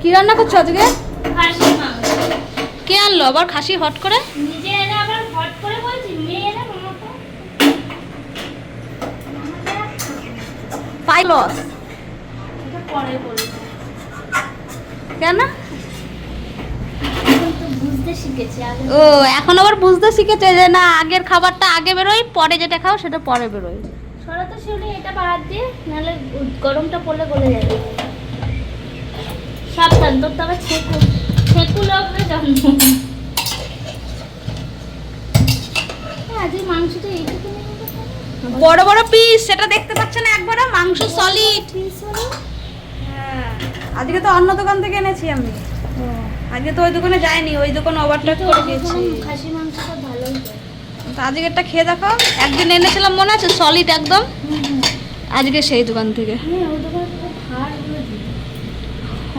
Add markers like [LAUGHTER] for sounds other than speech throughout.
কি রান্না করছ আজকে? কে আনলো? আবার খাসি হট করে? নিজে এনে আবার হট করে বলছি মেয়ে এনে মামাকে পাই লস এটা পরে বলব কেন? বুঝতে শিখেছি ও এখন আবার বুঝতে শিখেছে যে না আগের খাবারটা আগে বেরোয় পরে যেটা খাও সেটা পরে বেরোয়। সরা তো শিউলি এটা বাদ দিয়ে নাহলে গরমটা পড়লে গলে যাবে। সাবধান তোর তো আবার ছেকু ছেকু লাগবে জন্ম। এইটুকু বড় বড় পিস সেটা দেখতে পাচ্ছেন একবারে মাংস সলিড হলো। আজকে তো অন্য দোকান থেকে এনেছি আমি। আজকে তো ওই দোকানে যাইনি ওই দোকানে ওভারটেক করে দিয়েছি। খাসি মাংসটা ভালোই হয়। তো আজকে একটা খেয়ে দেখো। একদিন এনেছিলাম মনে আছে সলিড একদম। আজকে সেই দোকান থেকে। হ্যাঁ ওই দোকানে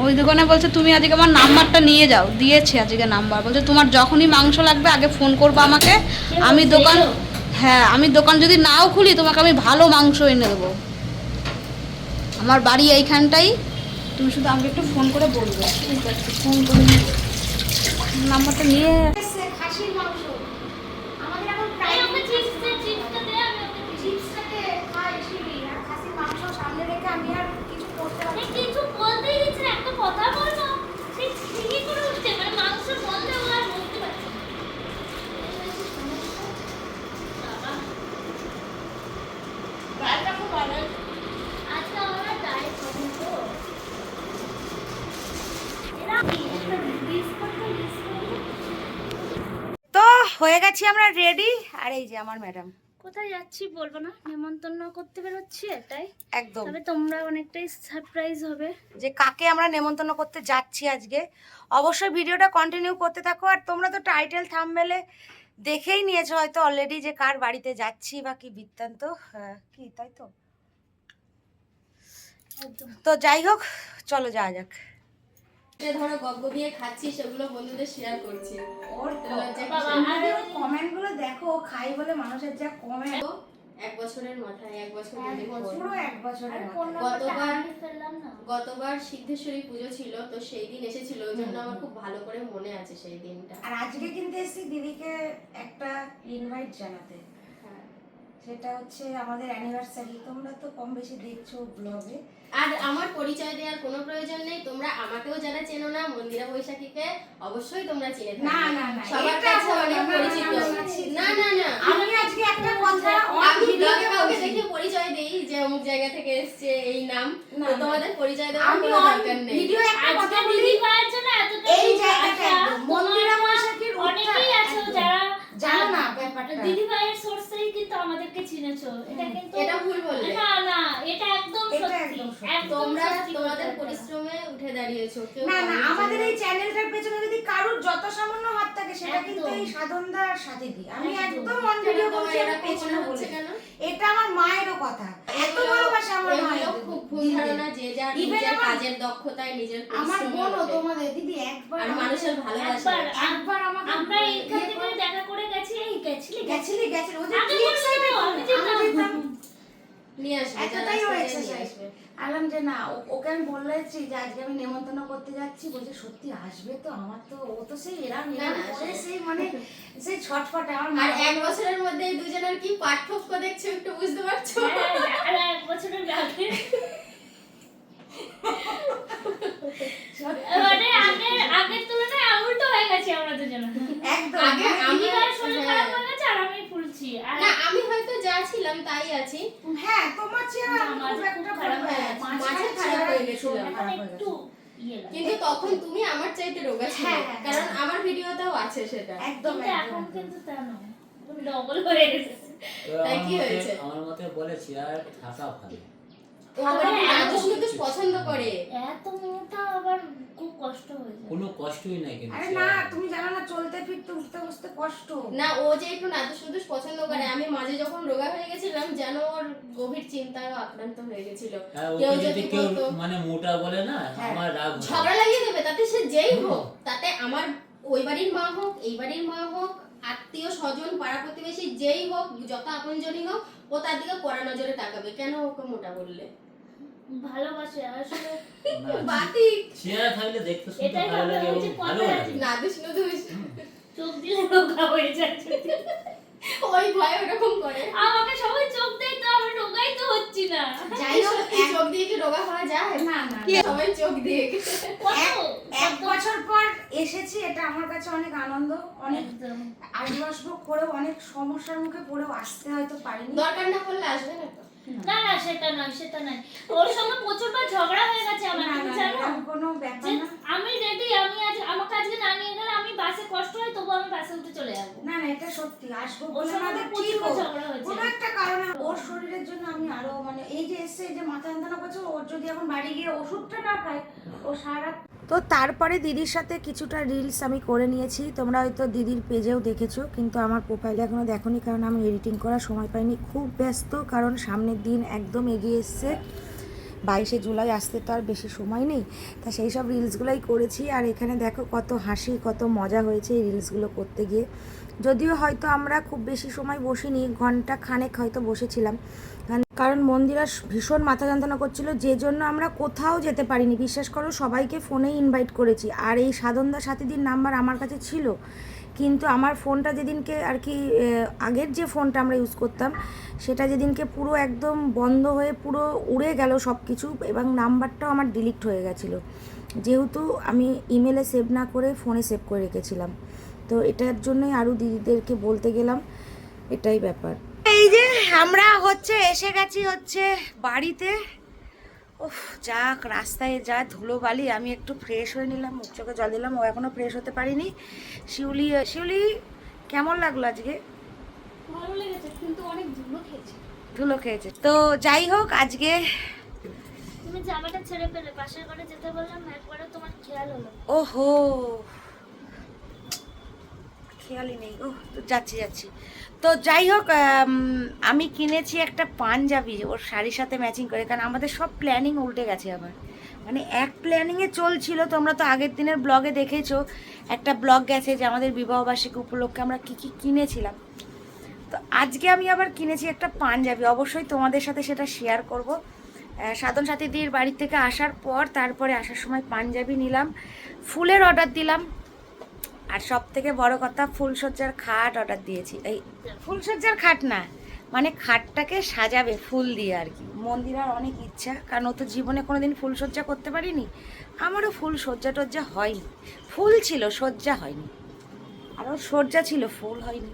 ওই দোকানে বলছে তুমি আজকে আমার নাম্বারটা নিয়ে যাও। দিয়েছি আজকে নাম্বার। বলছে তোমার যখনই মাংস লাগবে আগে ফোন করব আমাকে। আমি দোকান হ্যাঁ আমি দোকান যদি নাও খুলি তোমাকে আমি ভালো মাংস এনে দেবো। আমার বাড়ি এইখানটাই। তুমি শুধু আমাকে একটু ফোন করে বলবে। ঠিক আছে ফোন করে নাম্বারটা নিয়ে খাসির মাংস। আমাদের এখন প্রায় ওকে চিপসটা চিপসটা দে আমি আর খাসির মাংস সামনে রেখে আমি আর কিছু করতে পারি কিছু বলতেই একটা কথা বলব? সে ঠিকই করে উঠছে মানে বলতে পারছে। আজকে আমরা তো। হয়ে গেছি আমরা রেডি আর এই যে আমার ম্যাডাম কোথায় যাচ্ছি বলব না? নেমন্তন্ন করতে বেরোচ্ছি এটাই। একদম। তবে তোমরা অনেকটাই সারপ্রাইজ হবে। যে কাকে আমরা নেমন্তন্ন করতে যাচ্ছি আজকে। অবশ্যই ভিডিওটা কন্টিনিউ করতে থাকো। আর তোমরা তো টাইটেল থামবেলে দেখেই নিয়েছো হয়তো অলরেডি যে কার বাড়িতে যাচ্ছি বা কি বৃত্তান্ত। হ্যাঁ, কি তাই তো? তো যাই হোক চলো যাওয়া যাক। ধরো গগ্গ দিয়ে খাচ্ছি সেগুলো বন্ধুদের শেয়ার করছি। ওর বাবা আর কমেন্টগুলো দেখো খাই বলে মানুষের যা কমেন্ট এক বছরের মাথায় এক বছর এক। পুরো। বছরের গতবার- গতবার সিদ্ধেশ্বরী পুজো ছিল তো সেই দিন এসেছিল ওই জন্য আমার খুব ভালো করে মনে আছে সেই দিনটা। আর আজকে কিন্তু এসেছি দিদিকে একটা ইনভাইট জানাতে। সেটা হচ্ছে আমাদের অ্যানিভার্সারি তোমরা তো কম বেশি দেখছ ব্লগে আর আমার পরিচয় দেওয়ার কোনো প্রয়োজন নেই তোমরা আমাকেও যারা চেনো না মন্দিরা বৈশাখীকে অবশ্যই তোমরা চিনে থাকবে। না, না, না, সবার কাছে অনেক না, পরিচিত। না, না, না, আমি আজকে একটা কথা আমি ব্লগে কাউকে দেখে পরিচয় দেই যে অমুক জায়গা থেকে এসেছে এই নাম। তো তোমাদের পরিচয় দেওয়ার কোনো দরকার নেই। ভিডিও একটা কথা বলি। দিদি জন্য এতটা এই জায়গাটা একদম, মন্দিরা বৈশাখীর অনেকেই আছো। যারা জানো না ব্যাপারটা। দিদি ভাইয়ের সোর্সেই কিন্তু আমাদেরকে চিনেছো এটা কিন্তু এটা ভুল বললে। না না এটা একদম সত্যি একদম তোমরা তোমাদের পরিশ্রমে উঠে দাঁড়িয়েছো না না আমাদের এই চ্যানেলটার পেছনে যদি কারোর যত সামান্য হাত থাকে সেটা কিন্তু এই সাধনদার সাথে দিই আমি একদম। অন ভিডিও বলছি এরকম পেছনে বলছি। কেন? এটা আমার মায়েরও কথা। এত ভালোবাসা আমার মায়ের। খুব ভুল ধারণা যে যার নিজের কাজের দক্ষতায় নিজের আমার বোনও তোমাদের দিদি একবার আর মানুষের ভালোবাসা। একবার একবার আমাকে আমরা এইখান থেকে দেখা করে গেছি। এই গেছিলি গেছিলি গেছিলি। ও এতটাই ও এক্সারসাইজ আলাম যে না ওকে আমি বলেছি যে আজকে আমি নেমন্তন্ন করতে যাচ্ছি বলছে সত্যি আসবে তো? আমার তো ও তো সেই এরা না, করে। সেই মানে সেই ছটফটে আমার আর এক বছরের মধ্যে এই দুজনের কি পার্থক্য দেখছ একটু বুঝতে পারছ? হ্যাঁ, আর এক বছরের আগে [LAUGHS] মানে আগের আগের তুলনায় উল্টো হয়ে গেছে আমরা দুজন একদম আগে আমি দিদি ভাইয়ের শরীর হ্যাঁ। খারাপ হয়ে গেছে আর আমি ফুলছি আর না আমি হয়তো যা ছিলাম তাই আছি। হ্যাঁ তোমার চেয়ে আমার আমি খুব খুব খারাপ হয়ে গেছে। মাঝে খারাপ হয়ে গেছিল একটু ইয়ে কিন্তু তখন তুমি আমার চাইতে রোগা ছিলে। হ্যাঁ, হ্যাঁ, কারণ হ্যাঁ। আমার ভিডিওতেও আছে সেটা। একদম কিন্তু এখন কিন্তু তা নয়। তুমি ডবল হয়ে গেছে। তাই কি হয়েছে? আমার মতে বলেছি আর থাকা ভালো। পছন্দ করে। এত মোটা আবার খুব কষ্ট হয়ে যায়। কোনো কষ্টই নাই কিন্তু আরে না তুমি জানো না চলতে ফিরতে উঠতে বসতে কষ্ট। না ও যে একটু নাদুস নুদুস পছন্দ করে আমি মাঝে যখন রোগা হয়ে গেছিলাম যেন ওর গভীর চিন্তায় আক্রান্ত হয়ে গেছিল। হ্যাঁ, কেউ যদি যদি কেউ মানে মোটা বলে না হ্যাঁ। আমার রাগ ঝগড়া লাগিয়ে দেবে তাতে সে যেই হোক তাতে আমার ওই বাড়ির মা হোক এই বাড়ির মা হোক আত্মীয় স্বজন পাড়া প্রতিবেশী যেই হোক যত আপনজনই হোক ও তার দিকে কড়া নজরে তাকাবে। কেন ওকে মোটা বললে? ভালোবাসে আসলে বাতি [LAUGHS] বাতিক চেয়ারে থাকলে দেখতে সুন্দর ভালো লাগে না দুষ নুদুস চোখ দিয়ে রোগা হয়ে যায়। [LAUGHS] ওই ভয় ওরকম করে। আমাকে সবাই চোখ দেয় তো আমি রোগাই তো হচ্ছি না। যাই হোক এক চোখ দিয়ে কি রোগা হওয়া যায়? না না সবাই চোখ দিয়ে। এক বছর পর এসেছি এটা আমার কাছে অনেক আনন্দ অনেক আসব করেও অনেক সমস্যার মুখে পড়েও আসতে হয়তো পারিনি। দরকার না করলে আসবে না তো। না না সেটা নয় সেটা নয়। ওর সঙ্গে প্রচুরবার ঝগড়া হয়ে গেছে আমার তুমি জানো? কোনো ব্যাপার না। আমি রেডি আমি আজ আমাকে আজকে না নিয়ে গেলে আমি বাসে কষ্ট হয় তবু আমি বাসে উঠে চলে যাব। না না এটা সত্যি আসব ওর বলে আমাদের ঠিক ঝগড়া হয়েছে। কোনো একটা কারণে ওর শরীরের জন্য আমি আরও মানে এই যে এসছে এই যে মাথা যন্ত্রণা করছে ওর যদি এখন বাড়ি গিয়ে ওষুধটা না খায় ও সারা তো তারপরে দিদির সাথে কিছুটা রিলস আমি করে নিয়েছি। তোমরা হয়তো দিদির পেজেও দেখেছ, কিন্তু আমার প্রোফাইলে এখনও দেখোনি, কারণ আমি এডিটিং করার সময় পাইনি। খুব ব্যস্ত, কারণ সামনের দিন একদম এগিয়ে এসছে। বাইশে জুলাই আসতে তো আর বেশি সময় নেই। তা সেই সব রিলসগুলোই করেছি আর এখানে দেখো কত হাসি, কত মজা হয়েছে এই রিলসগুলো করতে গিয়ে। যদিও হয়তো আমরা খুব বেশি সময় বসিনি, ঘণ্টা খানেক হয়তো বসেছিলাম। কারণ- মন্দিরা ভীষণ মাথা যন্ত্রণা করছিল, যে জন্য আমরা কোথাও যেতে পারিনি। বিশ্বাস করো, সবাইকে ফোনেই ইনভাইট করেছি। আর এই সাধনদা সাথীদির নাম্বার আমার কাছে ছিল। কিন্তু আমার ফোনটা যেদিনকে আর কি আগের যে ফোনটা আমরা ইউজ করতাম, সেটা যেদিনকে পুরো একদম বন্ধ হয়ে পুরো উড়ে গেল সব কিছু এবং নাম্বারটাও আমার ডিলিট হয়ে গেছিল। যেহেতু আমি ইমেলে সেভ না করে ফোনে সেভ করে রেখেছিলাম। তো এটার জন্যই আরও দিদিদেরকে বলতে গেলাম, এটাই ব্যাপার। এই যে আমরা হচ্ছে, এসে গেছি হচ্ছে বাড়িতে। উফ যাক রাস্তায় যা ধুলো বালি আমি একটু ফ্রেশ হয়ে নিলাম মুখ চোখে জল দিলাম ও এখনও ফ্রেশ হতে পারিনি। শিউলি শিউলি কেমন লাগল আজকে? ভালো লেগেছে কিন্তু অনেক ধুলো খেয়েছে। ধুলো খেয়েছে। তো যাই হোক আজকে তুমি জামাটা ছেড়ে ফেলে পাশের ঘরে যেতে বললাম একবারে তোমার খেয়াল হলো। ওহো খেয়ালই নেই। ও তো যাচ্ছি যাচ্ছি। তো যাই হোক আমি কিনেছি একটা পাঞ্জাবি, ওর শাড়ির সাথে ম্যাচিং করে, কারণ আমাদের সব প্ল্যানিং উল্টে গেছে আবার। মানে এক প্ল্যানিংয়ে চলছিল, তোমরা তো আগের দিনের ব্লগে দেখেছ, একটা ব্লগ গেছে যে আমাদের বিবাহবার্ষিকী উপলক্ষে আমরা কী কী কিনেছিলাম। তো আজকে আমি আবার কিনেছি একটা পাঞ্জাবি, অবশ্যই তোমাদের সাথে সেটা শেয়ার করব। সাধন সাথীদির বাড়ি থেকে আসার পর, তারপরে আসার সময় পাঞ্জাবি নিলাম, ফুলের অর্ডার দিলাম আর সব থেকে বড় কথা ফুলসজ্জার খাট অর্ডার দিয়েছি। এই ফুলসজ্জার খাট না মানে খাটটাকে সাজাবে, ফুল দিয়ে আর কি। মন্দিরার অনেক ইচ্ছা, কারণ ও তো জীবনে কোনোদিন ফুলসজ্জা করতে পারিনি। আমারও ফুল সজ্জা টজ্জা হয়নি। ফুল ছিল সজ্জা হয়নি। আর ওর সজ্জা ছিল, ফুল হয়নি।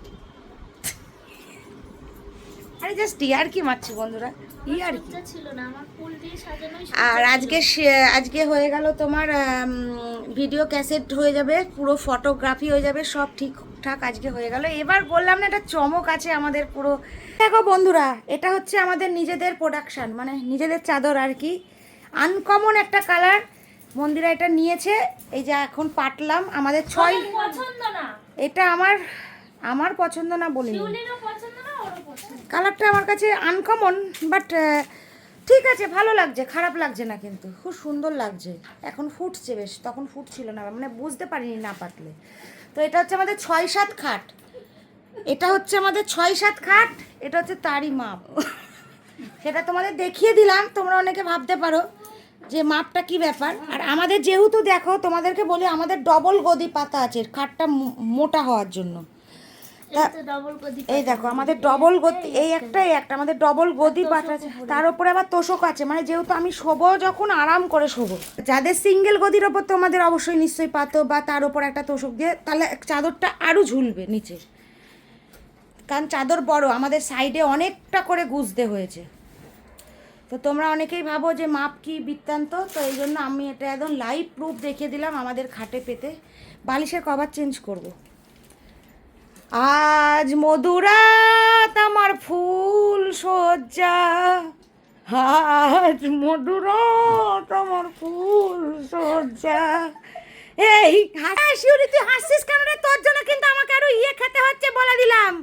আরে জাস্ট ইয়ার কি মারছি বন্ধুরা? কি। সাজানোই আর আজকে আজকে হয়ে গেল তোমার ভিডিও ক্যাসেট হয়ে যাবে পুরো ফটোগ্রাফি হয়ে যাবে সব ঠিকঠাক আজকে হয়ে গেল। এবার বললাম না একটা চমক আছে আমাদের পুরো। দেখো বন্ধুরা এটা হচ্ছে আমাদের নিজেদের প্রোডাকশন মানে নিজেদের চাদর আর কি। আনকমন একটা কালার মন্দিরা এটা নিয়েছে এই যে এখন পাটলাম আমাদের ছয় এটা আমার আমার পছন্দ না বলিনি শিউলিরও পছন্দ না ওরও পছন্দ কালারটা আমার কাছে আনকমন বাট ঠিক আছে, ভালো লাগছে, খারাপ লাগছে না কিন্তু। খুব সুন্দর লাগছে। এখন ফুটছে বেশ, তখন ফুটছিল না মানে বুঝতে পারিনি না পাতলে তো এটা হচ্ছে আমাদের ছয় সাত খাট। এটা হচ্ছে আমাদের ছয় সাত খাট, এটা হচ্ছে তারই মাপ। সেটা তোমাদের দেখিয়ে দিলাম, তোমরা অনেকে ভাবতে পারো যে মাপটা কি ব্যাপার। আর আমাদের যেহেতু দেখো, তোমাদেরকে বলি, আমাদের ডবল গদি পাতা আছে, খাটটা মোটা হওয়ার জন্য। এই দেখো আমাদের ডবল গদি এই একটা এই একটা আমাদের ডবল গদি পাতা আছে তার উপরে আবার তোষক আছে মানে যেহেতু আমি শোবো যখন আরাম করে শোবো। যাদের সিঙ্গেল গদির ওপর তোমাদের অবশ্যই নিশ্চয়ই পাতো বা তার উপর একটা তোষক দিয়ে তাহলে চাদরটা আরও ঝুলবে নিচে। কারণ চাদর বড় আমাদের সাইডে অনেকটা করে গুজতে হয়েছে। তো তোমরা অনেকেই ভাবো যে মাপ কি বৃত্তান্ত তো এই জন্য আমি এটা একদম লাইভ প্রুফ দেখিয়ে দিলাম আমাদের খাটে পেতে। বালিশের কভার চেঞ্জ করব। আজ মধুরাত আমার ফুল সজ্জা। আজ মধুরাত আমার ফুল সজ্জা। এই শিউরি তুই হাসছিস কেন রে? তোর জন্য কিন্তু আমাকে আরও ইয়ে খেতে হচ্ছে বলে দিলাম।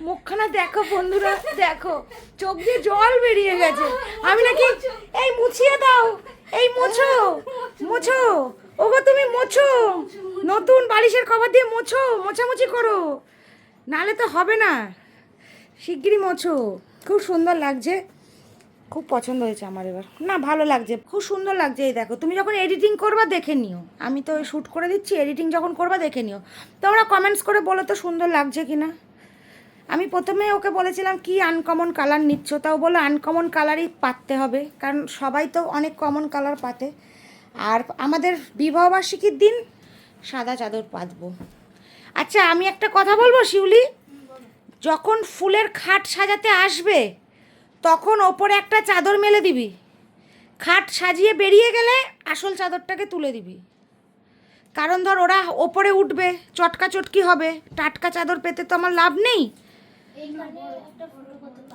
মুখখানা দেখো বন্ধুরা, দেখো। চোখ দিয়ে জল বেরিয়ে গেছে। আমি নাকি এই মুছিয়ে দাও, এই মুছো মুছো। ওগো, তুমি মোছো। নতুন বালিশের খবর দিয়ে মোছো, মোছামুছি করো। নালে তো হবে না। শিগগিরই মোছো। খুব সুন্দর লাগছে। খুব পছন্দ হয়েছে আমার এবার। না, ভালো লাগছে। খুব সুন্দর লাগছে এই দেখো। তুমি যখন এডিটিং করবা, দেখে নিও। আমি তো শ্যুট করে দিচ্ছি এডিটিং যখন করবা, দেখে নিও। তোমরা কমেন্টস করে বলো তো সুন্দর লাগছে কি না আমি প্রথমে ওকে বলেছিলাম, কি আনকমন কালার নিচ্ছ? তাও বলো আনকমন কালারই পাততে হবে। কারণ সবাই তো অনেক কমন কালার পাতে। আর আমাদের বিবাহবার্ষিকীর দিন সাদা চাদর পাতবো। আচ্ছা আমি একটা কথা বলব, শিউলি? যখন ফুলের খাট সাজাতে আসবে, তখন ওপরে একটা চাদর মেলে দিবি। খাট সাজিয়ে বেরিয়ে গেলে আসল চাদরটাকে তুলে দিবি। কারণ ধর, ওরা ওপরে উঠবে, চটকা চটকি হবে, টাটকা চাদর পেতে তো আমার লাভ নেই।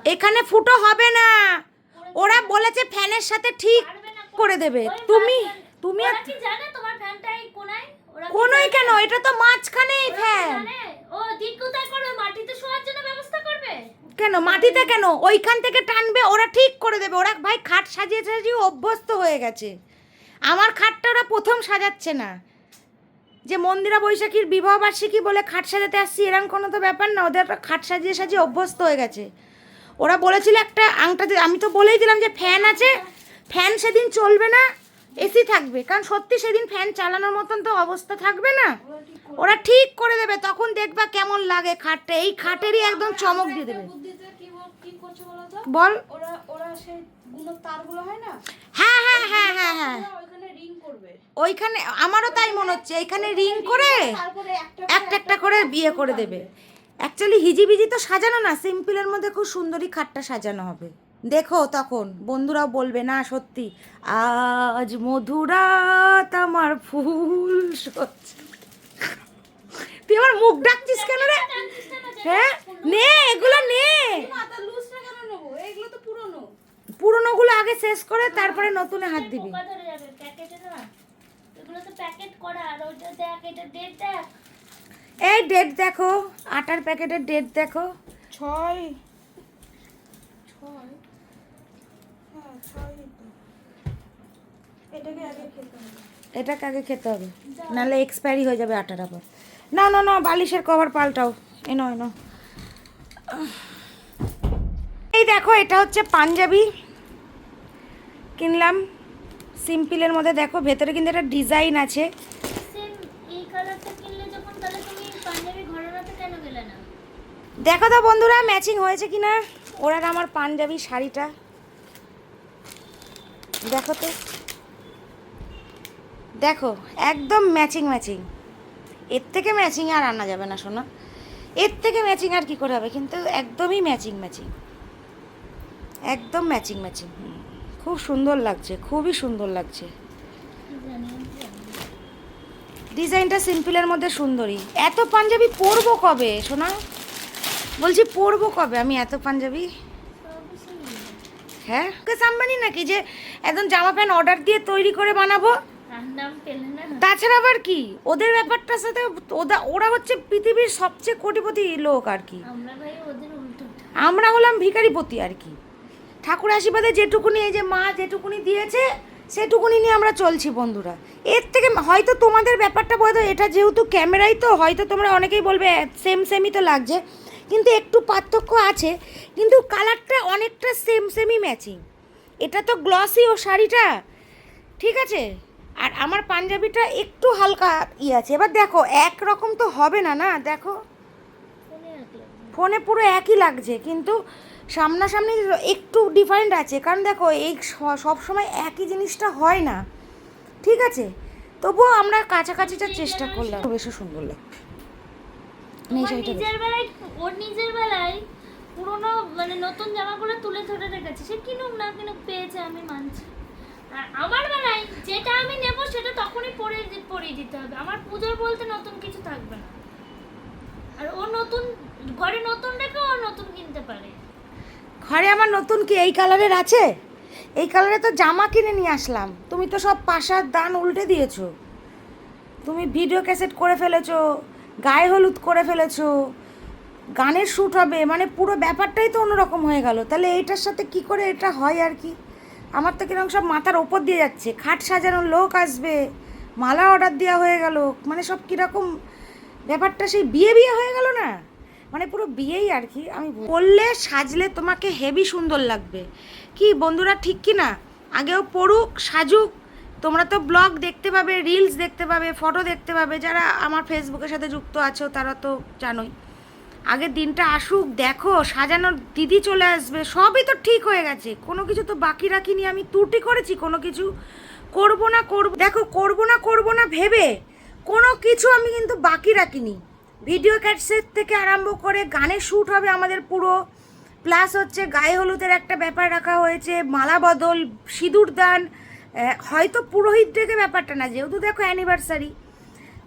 এখানে ফুটো হবে না। ওরা বলেছে ফ্যানের সাথে ঠিক করে দেবে। তুমি তুমি কি জানে তোমার ফ্যানটা এই কোনায়? ওরা কি কোনোই কেন? এটা তো মাঝখানেই ফ্যান। ও দিক কোথায় করবে মাটিতে শোয়ার জন্য ব্যবস্থা করবে? কেন? মাটিতে কেন? ওইখান থেকে টানবে ওরা ঠিক করে দেবে। ওরা ভাই খাট সাজিয়ে সাজিয়ে অভ্যস্ত হয়ে গেছে। আমার খাটটা ওরা প্রথম সাজাচ্ছে না। যে মন্দিরা বৈশাখীর বিবাহবার্ষিকী বলে খাট সাজাতে আসছি এরকম কোনো তো ব্যাপার না। ওদের খাট সাজিয়ে সাজিয়ে অভ্যস্ত হয়ে গেছে। ওরা বলেছিল একটা আংটা আমি তো বলেই দিলাম যে ফ্যান আছে। ফ্যান সেদিন চলবে না। এসি থাকবে, কারণ সত্যি সেদিন ফ্যান চালানোর মতন তো অবস্থা থাকবে না। ওরা ঠিক করে দেবে, তখন দেখবা কেমন লাগে খাটটা। এই খাটেরই একদম চমক দিয়ে দেবে। বল- হয় হ্যাঁ হ্যাঁ হ্যাঁ হ্যাঁ। ওইখানে, আমারও তাই মনে হচ্ছে। এইখানে রিং করে একটা একটা করে বিয়ে করে দেবে। অ্যাকচুয়ালি হিজিবিজি তো সাজানো না সিম্পলের মধ্যে খুব সুন্দরী খাটটা সাজানো হবে। দেখো তখন বন্ধুরাও বলবে না সত্যি। আজ মধুরাত আমার ফুল সজ্জা তুই আমার মুখ ডাকছিস কেন রে? হ্যাঁ নে এগুলো নে। পুরনো পুরনোগুলো আগে শেষ করে তারপরে নতুনে হাত দিবি। পোকা ধরে যাবে প্যাকেটে না এগুলো তো প্যাকেট করা আর ওইটা দেখ এটা ডেট দেখ এই ডেট দেখো আটার প্যাকেটের ডেট দেখো। ছয়। ছয়? এটাকে আগে খেতে হবে। নাহলে এক্সপায়ারি হয়ে যাবে আটার আবার। না না না বালিশের কভার পাল্টাও। এনো এনো এই দেখো এটা হচ্ছে পাঞ্জাবি। কিনলাম। সিম্পলের মধ্যে দেখো ভেতরে কিন্তু একটা ডিজাইন আছে। কেন দেখো তো বন্ধুরা ম্যাচিং হয়েছে কি না ওর আমার পাঞ্জাবি শাড়িটা। দেখো তো। দেখো, একদম ম্যাচিং ম্যাচিং এর থেকে ম্যাচিং আর আনা যাবে না, শোনা। এর থেকে ম্যাচিং আর কি করে হবে? কিন্তু একদমই ম্যাচিং ম্যাচিং একদম ম্যাচিং ম্যাচিং খুব সুন্দর লাগছে, খুবই সুন্দর লাগছে। ডিজাইনটা সিম্পলের মধ্যে সুন্দরী। এত পাঞ্জাবি পরবো কবে, শোনা? বলছি পরবো কবে? আমি এত পাঞ্জাবি। হ্যাঁ? মুকেশ আম্বানি নাকি যে একদম জামা প্যান্ট অর্ডার দিয়ে তৈরি করে বানাবো? তাছাড়া আবার কি? ওদের ব্যাপারটার সাথে ওরা ওরা হচ্ছে পৃথিবীর সবচেয়ে কোটিপতি লোক আর কি। আমরা হলাম ভিখারিপতি আর কি। ঠাকুর আশীর্বাদে যেটুকুনি এই যে মা যেটুকুনি দিয়েছে সেটুকুনি নিয়ে আমরা চলছি বন্ধুরা। এর থেকে হয়তো তোমাদের ব্যাপারটা বলতো এটা যেহেতু ক্যামেরাই তো হয়তো তোমরা অনেকেই বলবে সেম সেমই তো লাগছে। কিন্তু একটু পার্থক্য আছে, কিন্তু কালারটা অনেকটা সেম সেমই ম্যাচিং এটা তো গ্লসি ও শাড়িটা, ঠিক আছে? আর আমার পাঞ্জাবিটা একটু হালকা ই আছে। এবার দেখো, এক রকম তো হবে না না? দেখো। ফোনে পুরো একই লাগছে, কিন্তু সামনাসামনি একটু ডিফারেন্ট আছে। কারণ দেখো, এই সব সময় একই জিনিসটা হয় না। ঠিক আছে? তবুও আমরা কাছাকাছিটা চেষ্টা করলাম। বেশি সুন্দর শাড়িটা নিজের বেলায় ওর নিজের বেলায় পুরোনো মানে নতুন জামাগুলো তুলে ধরে রেখেছে। সে কিনুক না কিনুক পেয়েছে আমি মানছি। আর আমার বেলায় যেটা আমি নেব সেটা তখনই পরে পরিয়ে দিতে হবে। আমার পুজোর বলতে নতুন কিছু থাকবে না। আর ও নতুন ঘরে নতুন রেখে ও নতুন কিনতে পারে। ঘরে আমার নতুন কি এই কালারের আছে? এই কালারে তো জামা কিনে নিয়ে আসলাম। তুমি তো সব পাশার দান উল্টে দিয়েছ। তুমি ভিডিও ক্যাসেট করে ফেলেছো। গায়ে হলুদ করে ফেলেছো। গানের শ্যুট হবে মানে পুরো ব্যাপারটাই তো অন্যরকম হয়ে গেল। তাহলে এইটার সাথে কি করে এটা হয় আর কি? আমার তো কীরকম সব মাথার ওপর দিয়ে যাচ্ছে। খাট সাজানোর লোক আসবে, মালা অর্ডার দেওয়া হয়ে গেল। মানে সব কীরকম ব্যাপারটা সেই বিয়ে বিয়ে হয়ে গেল না? মানে পুরো বিয়েই আর কি। আমি বললে সাজলে তোমাকে হেভি সুন্দর লাগবে। কি বন্ধুরা ঠিক কি না আগেও পড়ুক, সাজুক তোমরা তো ব্লগ দেখতে পাবে রিলস দেখতে পাবে ফটো দেখতে পাবে, যারা আমার ফেসবুকের সাথে যুক্ত আছো তারা তো জানোই। আগের দিনটা আসুক, দেখো সাজানোর দিদি চলে আসবে, সবই তো ঠিক হয়ে গেছে। কোনো কিছু তো বাকি রাখিনি, আমি ত্রুটি করেছি, কোনো কিছু করব না করব, দেখো, করব না করব না ভেবে কোনো কিছু আমি কিন্তু বাকি রাখিনি। ভিডিও ক্যাটসেট থেকে আরম্ভ করে গানের শ্যুট হবে আমাদের পুরো প্লাস হচ্ছে গায়ে হলুদের একটা ব্যাপার রাখা হয়েছে, মালা বদল, সিঁদুর দান হয়তো পুরোহিত থেকে ব্যাপারটা না, যেহেতু দেখো অ্যানিভার্সারি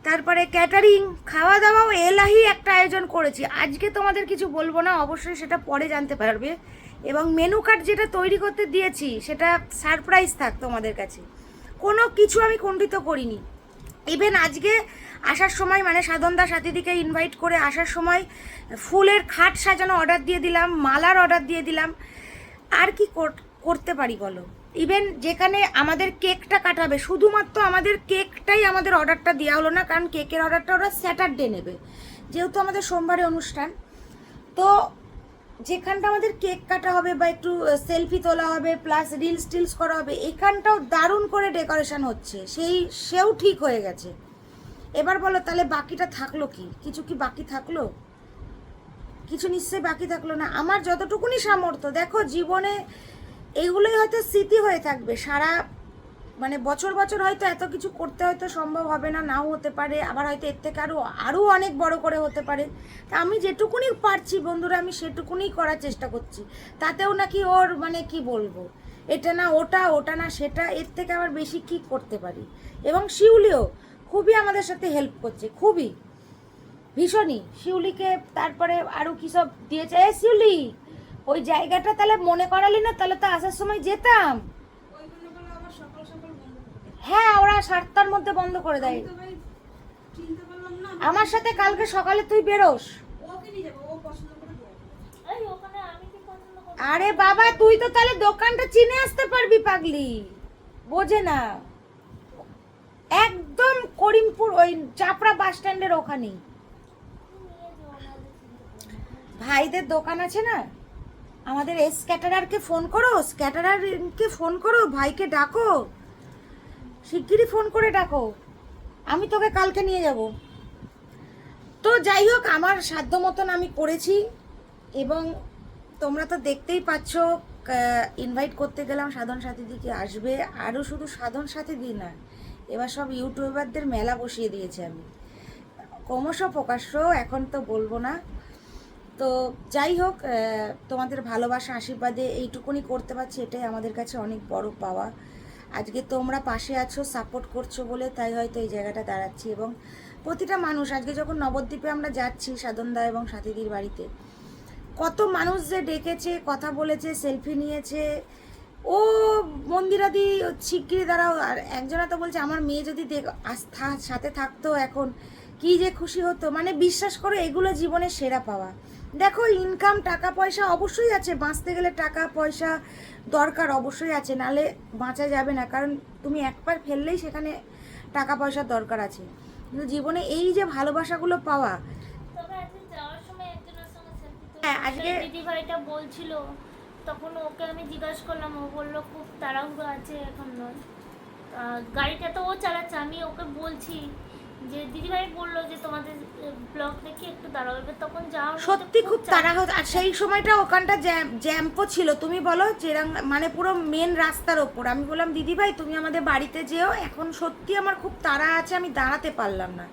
তারপরে ক্যাটারিং খাওয়া দাওয়াও এলাহি একটা আয়োজন করেছি। আজকে তোমাদের কিছু বলব না, অবশ্যই সেটা পরে জানতে পারবে। এবং মেনু কার্ড যেটা তৈরি করতে দিয়েছি, সেটা সারপ্রাইজ থাক তোমাদের কাছে। কোনো কিছু আমি খণ্ডিত করিনি। ইভেন আজকে আসার সময় মানে সাধনদা সাথীদিকে ইনভাইট করে আসার সময়, ফুলের খাট সাজানো অর্ডার দিয়ে দিলাম, মালার অর্ডার দিয়ে দিলাম। আর কি কর- করতে পারি বলো? ইভেন যেখানে আমাদের কেকটা কাটাবে, শুধুমাত্র আমাদের কেকটাই আমাদের অর্ডারটা দেওয়া হলো না, কারণ কেকের অর্ডারটা ওরা স্যাটারডে নেবে। যেহেতু আমাদের সোমবারে অনুষ্ঠান, তো যেখানটা আমাদের কেক কাটা হবে বা একটু সেলফি তোলা হবে প্লাস রিলস টিলস করা হবে, এখানটাও দারুণ করে ডেকোরেশন হচ্ছে। সেই, সেও ঠিক হয়ে গেছে। এবার বলো, তাহলে বাকিটা থাকল কি? কিছু কি বাকি থাকল? কিছু নিশ্চয়ই বাকি থাকল না। আমার যতটুকুনি সামর্থ্য, দেখো জীবনে এইগুলোই হয়তো স্মৃতি হয়ে থাকবে। সারা মানে বছর বছর হয়তো এত কিছু করতে হয়তো সম্ভব হবে না, নাও হতে পারে। আবার হয়তো এর থেকে আরও আরও অনেক বড় করে হতে পারে। তা আমি যেটুকুনি পারছি বন্ধুরা, আমি সেটুকুনি করার চেষ্টা করছি। তাতেও নাকি ওর মানে কি বলব, এটা না ওটা ওটা না সেটা, এর থেকে আবার বেশি কি করতে পারি? এবং শিউলিও খুবই আমাদের সাথে হেল্প করছে, খুবই। ভীষণই। শিউলিকে তারপরে আরও কী সব দিয়েছে? এ শিউলি! ওই জায়গাটা তাহলে মনে করালি না, তাহলে তো আসার সময় যেতাম। হ্যাঁ ওরা সাতটার মধ্যে বন্ধ করে দেয়। আমার সাথে কালকে সকালে তুই বেরোস। আরে বাবা, তুই তো তাহলে দোকানটা চিনে আসতে পারবি পাগলি। বোঝে না। একদম করিমপুর ওই চাপড়া বাস স্ট্যান্ডের ওখানেই। ভাইদের দোকান আছে না? আমাদের এস ক্যাটারারকে ফোন করো স্ক্যাটারারকে ফোন করো, ভাইকে ডাকো। শিগগিরই ফোন করে ডাকো। আমি তোকে কালকে নিয়ে যাব। তো যাই হোক, আমার সাধ্য মতন আমি করেছি এবং তোমরা তো দেখতেই পাচ্ছ ইনভাইট করতে গেলাম, সাধন সাথীদিকে আসবে। আরও শুধু সাধন সাথীদি না, এবার সব ইউটিউবারদের মেলা বসিয়ে দিয়েছে আমি। ক্রমশ প্রকাশ্য, এখন তো বলব না। তো যাই হোক তোমাদের ভালোবাসা, আশীর্বাদে এইটুকুনি করতে পারছি, এটাই আমাদের কাছে অনেক বড় পাওয়া। আজকে তোমরা পাশে আছো সাপোর্ট করছ বলে তাই হয়তো এই জায়গাটা দাঁড়াচ্ছি এবং প্রতিটা মানুষ, আজকে যখন নবদ্বীপে আমরা যাচ্ছি সাধনদা এবং সাথীদির বাড়িতে, কত মানুষ যে ডেকেছে, কথা বলেছে সেলফি নিয়েছে। ও মন্দিরাদি শিগগিরি দাঁড়াও, আর একজনা তো বলছে, আমার মেয়ে যদি সাথে থাকতো এখন, কি যে খুশি হতো। মানে বিশ্বাস করো, এগুলো জীবনের সেরা পাওয়া। দেখো ইনকাম টাকা পয়সা অবশ্যই আছে। বাঁচতে গেলে টাকা পয়সা দরকার অবশ্যই আছে নালে বাঁচা যাবে না। কারণ তুমি একবার ফেললেই সেখানে টাকা পয়সার দরকার আছে। কিন্তু জীবনে এই যে ভালোবাসাগুলো পাওয়া হ্যাঁ, আজকে- দিদি ভাইটা বলছিল তখন ওকে আমি জিজ্ঞাসা করলাম ও বলল খুব তাড়াহুড়ো আছে এখন নয়। গাড়িটা তো ও চালাচ্ছে আমি ওকে বলছি যে দিদিভাই বলল যে তোমাদের ব্লগ দেখে একটু দাঁড়াও। এবার তখন মধ্যে সত্যি খুব চাপ- তাড়াহুড়ো আর সেই সময়টা ওখানটা জ্যাম জ্যাম্পও ছিল। তুমি বলো যেরম মানে পুরো মেন রাস্তার ওপর। আমি বললাম দিদি ভাই তুমি আমাদের বাড়িতে যেও। এখন সত্যি আমার খুব তাড়া আছে আমি দাঁড়াতে পারলাম না।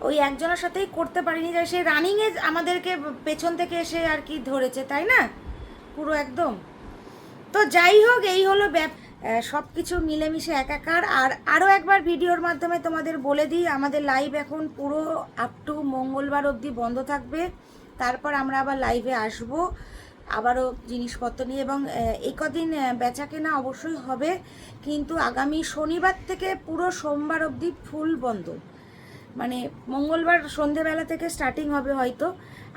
ওই একজনের সাথেই করতে পারিনি। যে সে রানিংয়ে আমাদেরকে পেছন থেকে এসে আর কি ধরেছে তাই না? পুরো একদম। তো যাই হোক এই হলো ব্যাপ সব কিছু মিলেমিশে একাকার। আর আরও একবার ভিডিওর মাধ্যমে তোমাদের বলে দিই, আমাদের লাইভ এখন পুরো আপ টু মঙ্গলবার অবধি বন্ধ থাকবে। তারপর আমরা আবার লাইভে আসব। আবারও জিনিসপত্র নিয়ে এবং এই কদিন বেচা কেনা অবশ্যই হবে। কিন্তু আগামী শনিবার থেকে পুরো সোমবার অবধি ফুল বন্ধ। মানে মঙ্গলবার সন্ধেবেলা থেকে স্টার্টিং হবে হয়তো।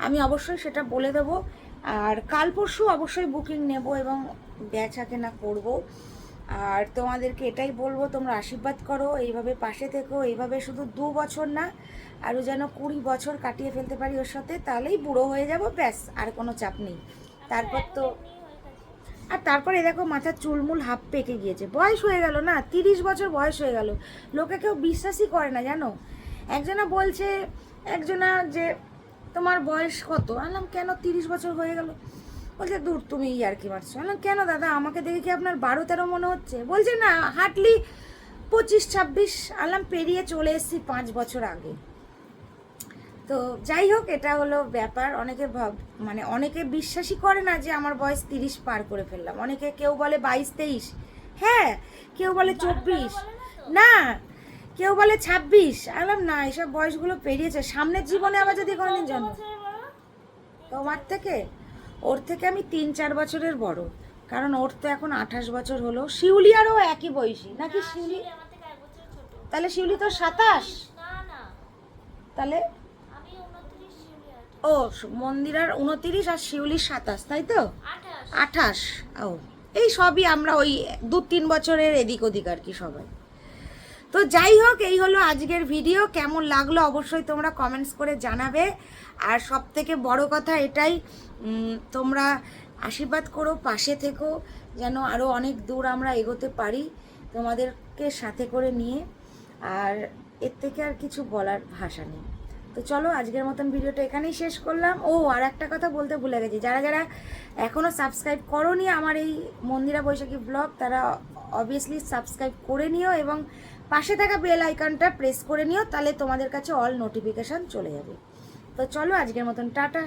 আমি অবশ্যই সেটা বলে দেবো। আর কাল পরশু অবশ্যই বুকিং নেব এবং বেচা কেনা করব। আর তোমাদেরকে এটাই বলব, তোমরা আশীর্বাদ করো, এইভাবে পাশে থেকো, এইভাবে শুধু দু বছর না, আরও যেন কুড়ি বছর কাটিয়ে ফেলতে পারি ওর সাথে, তাহলেই বুড়ো হয়ে যাব, ব্যাস, আর কোনো চাপ নেই। তারপর তো আর তারপরে দেখো মাথার চুলমুল হাফ পেকে গিয়েছে, বয়স হয়ে গেল না, তিরিশ বছর বয়স হয়ে গেল, লোকে কেউ বিশ্বাসই করে না, জানো? একজনা বলছে, একজনা যে, তোমার বয়স কত? আনলাম কেন তিরিশ বছর হয়ে গেল? বলছে দূর তুমি আর কি মারছো? আনলাম কেন দাদা? আমাকে দেখে কি আপনার বারো তেরো মনে হচ্ছে? বলছে না হার্টলি পঁচিশ ছাব্বিশ আনলাম পেরিয়ে চলে এসেছি পাঁচ বছর আগে। তো যাই হোক এটা হলো ব্যাপার। অনেকে ভাব মানে অনেকে বিশ্বাসই করে না যে আমার বয়স তিরিশ পার করে ফেললাম। অনেকে কেউ বলে বাইশ তেইশ। হ্যাঁ কেউ বলে চব্বিশ। না কেউ বলে ছাব্বিশ। আলাম না এসব বয়সগুলো পেরিয়েছে। সামনের জীবনে আবার যদি কোনোদিন জন্ম তোমার থেকে? ওর থেকে আমি তিন চার বছরের বড়। কারণ ওর তো এখন আঠাশ বছর হলো। শিউলি আরও একই বয়সী। নাকি শিউলি তাহলে শিউলি তো সাতাশ? তাহলে ও মন্দিরার উনতিরিশ আর শিউলির সাতাশ তাই তো? আঠাশ। ও এই সবই আমরা ওই দু তিন বছরের এদিক ওদিক আর কি সবাই। তো যাই হোক, এই হলো আজকের ভিডিও কেমন লাগল অবশ্যই তোমরা কমেন্টস করে জানাবে। আর সব থেকে বড় কথা এটাই তোমরা আশীর্বাদ করো, পাশে থেকো, যেন আরও অনেক দূর আমরা এগোতে পারি তোমাদেরকে সাথে করে নিয়ে। আর এর থেকে আর কিছু বলার ভাষা নেই। তো চলো, আজকের মতন ভিডিওটা এখানেই শেষ করলাম। ও, আর একটা কথা বলতে ভুলে গেছি। যারা যারা এখনও সাবস্ক্রাইব করোনি আমার এই মন্দিরা বৈশাখী ব্লগ তারা অবভিয়াসলি সাবস্ক্রাইব করে নিও এবং পাশে থাকা বেল আইকনটা প্রেস করে নিও, তাহলে তোমাদের কাছে অল নোটিফিকেশান চলে যাবে। তো চলো আজকের মতন, টাটা।